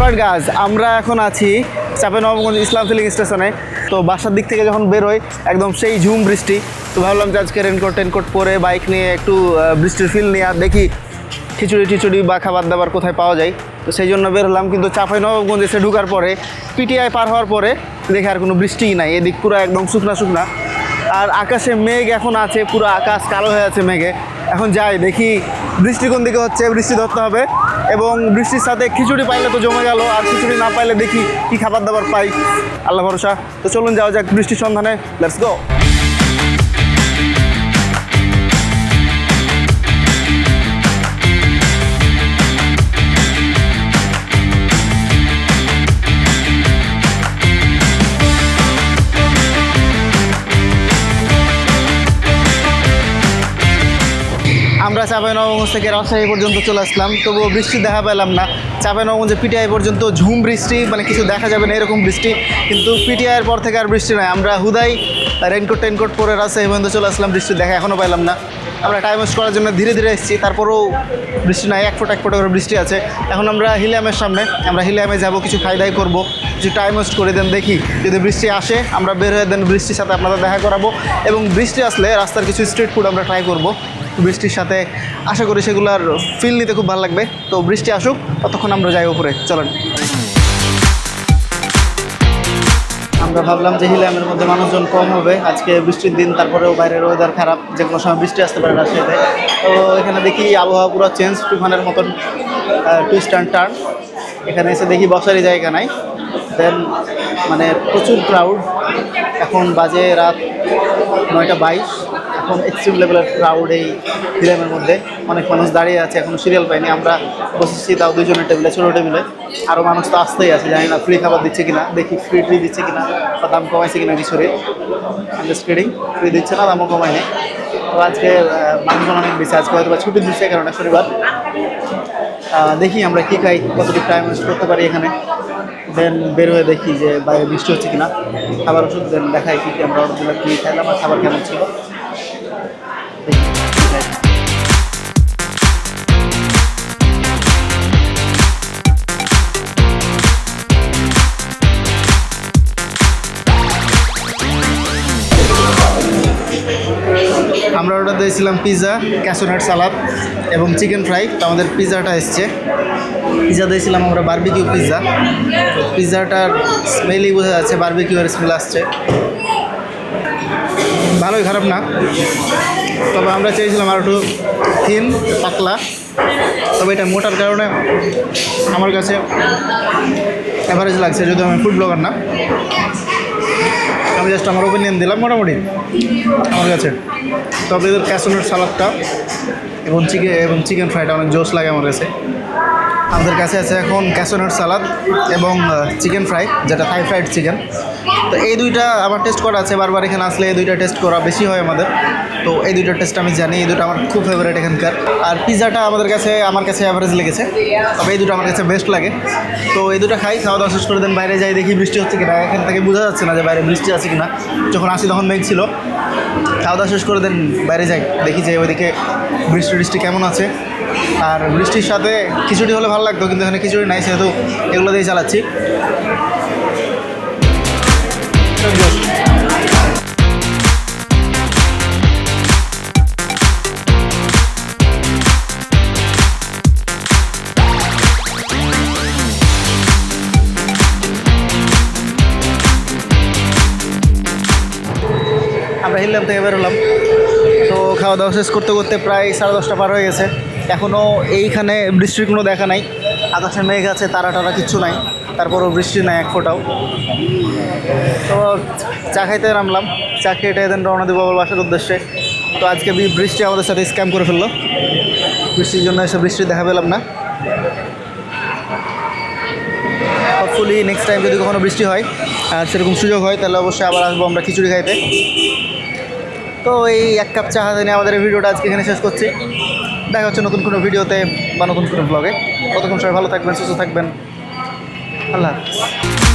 Alright গাছ আমরা এখন আছি চাপেনবাবগঞ্জ ইসলাম ফিলিং স্টেশনে। তো বাসার দিক থেকে যখন বেরোই একদম সেই ঝুম বৃষ্টি। তো ভাবলাম যে আজকে রেনকোট টেনকোট পরে বাইক নিয়ে একটু বৃষ্টির ফিল নিয়ে আর দেখি খিচুড়ি টিচুড়ি বা খাবার দাবার কোথায় পাওয়া যায়। তো সেই জন্য বেরোলাম কিন্তু চাঁপাইনবাবগঞ্জ এসে ঢুকার পরে পিটিআই পার হওয়ার পরে দেখে আর কোনো বৃষ্টিই নাই। এদিক পুরো একদম শুকনা শুকনা। আর আকাশে মেঘ এখন আছে, পুরো আকাশ কালো হয়ে আছে মেঘে। এখন যাই, দেখি বৃষ্টি কোন দিকে হচ্ছে বৃষ্টি ধরতে হবে এবং বৃষ্টির সাথে খিচুড়ি পাইলে তো জমে গেল, আর খিচুড়ি না পাইলে দেখি কি খাবার দাবার পাই। আল্লাহ ভরসা। তো চলুন যাওয়া যাক বৃষ্টির সন্ধানে। লেটস গো আমরা চাঁপাইনবাবগঞ্জ থেকে রাজশাহী পর্যন্ত চলে আসলাম। তবুও বৃষ্টি দেখা পেলাম না। চাঁপাইনবাবগঞ্জে পিটিআই পর্যন্ত ঝুম বৃষ্টি মানে কিছু দেখা যাবে না এরকম বৃষ্টি। কিন্তু পিটিআইয়ের পর থেকে আর বৃষ্টি নয় আমরা হুদাই, রেনকোট টেনকোট পরে রাজশাহী পর্যন্ত চলে আসলাম। বৃষ্টি দেখা এখনও পাইলাম না। আমরা টাইম ওয়েস্ট করার জন্য ধীরে ধীরে এসেছি। তারপরেও বৃষ্টি নাই। এক ফোঁটা এক ফোঁটা করে বৃষ্টি আছে। এখন আমরা হিলিয়ামের সামনে। আমরা হিলিয়ামে যাব, কিছু খাই দাই করব। কিছু টাইম ওয়েস্ট করে দেন দেখি। যদি বৃষ্টি আসে, আমরা বের হয়ে দেন বৃষ্টির সাথে আপনাদের দেখা করাবো। এবং বৃষ্টি আসলে রাস্তার কিছু স্ট্রিট ফুড আমরা ট্রাই করব। বৃষ্টির সাথে আশা করি সেগুলোর ফিল নিতে খুব ভালো লাগবে। তো বৃষ্টি আসুক, ততক্ষণ আমরা যাই উপরে, চলেন। আমরা ভাবলাম যে হিলামের মধ্যে মানুষজন কম হবে। আজকে বৃষ্টির দিন, তারপরেও বাইরের ওয়েদার খারাপ, যে কোনো সময় বৃষ্টি আসতে পারে রাজশাহীতে। তো এখানে দেখি আবহাওয়া পুরো চেঞ্জ তুফানের মতন টুইস্ট অ্যান্ড টার্ন এখানে এসে দেখি বসারই জায়গা নাই। দেন মানে প্রচুর ক্রাউড এখন বাজে রাত নয়টা বাইশ। এখন এক্সট্রিম লেভেলের ক্রাউড এই ফিল্মের মধ্যে অনেক মানুষ দাঁড়িয়ে আছে, এখনও সিরিয়াল পাইনি। আমরা বসেছি তাও দুজনের টেবিলে ছোটো টেবিলে আরও মানুষ তো আসতেই আছে, জানি না ফ্রি খাবার দিচ্ছে কিনা, দেখি ফ্রি ট্রি দিচ্ছে কিনা বা দাম কমাইছে কিনা জাস্ট কিডিং ফ্রি দিচ্ছে না, দামও কমায়নি তো আজকে মানুষজন অনেক বেশি আজকে হয়তো বা ছুটি দিচ্ছে কারণে শনিবার। দেখি আমরা কী খাই, কতটুকু টাইম ওয়েস্ট করতে পারি এখানে। দেন বের হয়ে দেখি যে বাইরে বৃষ্টি হচ্ছে কিনা। খাবার ওষুধ দেন দেখাই কী কী আমরা অর্ডার দিলাম, কী খাইলাম, আর খাবার কেমন ছিল। আমরা অর্ডার দিয়েছিলাম পিৎজা ক্যাসোনাট সালাদ এবং চিকেন ফ্রাই তো আমাদের পিৎজাটা এসছে। পিৎজা দিয়েছিলাম আমরা বারবিকিউ পিৎজা পিৎজাটার স্মেলই বোঝা যাচ্ছে বারবিকিউয়ের স্মেল আসছে। ভালোই খারাপ না? তবে আমরা চেয়েছিলাম আর একটু থিন পাতলা। তবে এটা মোটার কারণে আমার কাছে অ্যাভারেজ লাগছে, যদিও আমি ফুড ব্লগার না। আমি জাস্ট আমার ওপিনিয়ন দিলাম মোটামুটি, আমার কাছে। তবে এদের ক্যাসোনের সালাদটা এবং চিকেন এবং চিকেন ফ্রাইটা অনেক জোশ লাগে আমার কাছে। আমাদের কাছে আছে এখন ক্যাসোনাট সালাদ এবং চিকেন ফ্রাই যেটা থাই ফ্রাইড চিকেন তো এই দুইটা আমার টেস্ট করা আছে, বারবার এখানে আসলে এই দুইটা টেস্ট করা বেশি হয় আমাদের। তো এই দুইটা টেস্ট আমি জানি, এই দুটো আমার খুব ফেভারিট এখানকার। আর পিৎজাটা আমাদের কাছে, আমার কাছে অ্যাভারেজ লেগেছে। তবে এই দুটো আমার কাছে বেস্ট লাগে। তো এই দুটো খাই, খাওয়া দাওয়া শেষ করে দেন, বাইরে যাই দেখি বৃষ্টি হচ্ছে কিনা। এখান থেকে বোঝা যাচ্ছে না যে বাইরে বৃষ্টি আছে কিনা। যখন আসি তখন মেঘ ছিল। খাওয়া দাওয়া শেষ করে দেন, বাইরে যাই দেখি যে ওইদিকে বৃষ্টি বৃষ্টি কেমন আছে। আর বৃষ্টির সাথে খিচুড়ি হলে ভালো লাগতো, কিন্তু এখানে খিচুড়ি নাই, সেহেতু এগুলো দিয়ে চালাচ্ছি। আমরা হিললাম থেকে বেরোলাম তো খাওয়া দাওয়া শেষ করতে করতে প্রায় সাড়ে দশটা পার হয়ে গেছে। এখনও এইখানে বৃষ্টির কোনো দেখা নাই। আকাশে মেঘ আছে, তারা টারা কিচ্ছু নাই। তারপরও বৃষ্টি নাই এক ফোঁটাও। তো চা খাইতে নামলাম। চা খেয়ে দেন রওনা দেবো বাসার উদ্দেশ্যে। তো আজকে বৃষ্টি আমাদের সাথে স্ক্যাম করে ফেলল। বৃষ্টির জন্য এসে বৃষ্টি দেখা পেলাম না। হোপফুলি নেক্সট টাইম যদি কখনো বৃষ্টি হয় আর সেরকম সুযোগ হয়, তাহলে অবশ্যই আবার আসব আমরা খিচুড়ি খাইতে। তো এই এক কাপ চা হাতে নিয়ে আমাদের ভিডিওটা আজকে এখানে শেষ করছি। দেখা হচ্ছে নতুন কোনো ভিডিওতে বা নতুন কোনো ব্লগে কতক্ষণ সবাই ভালো থাকবেন, সুস্থ থাকবেন। আল্লাহ হাফিজ।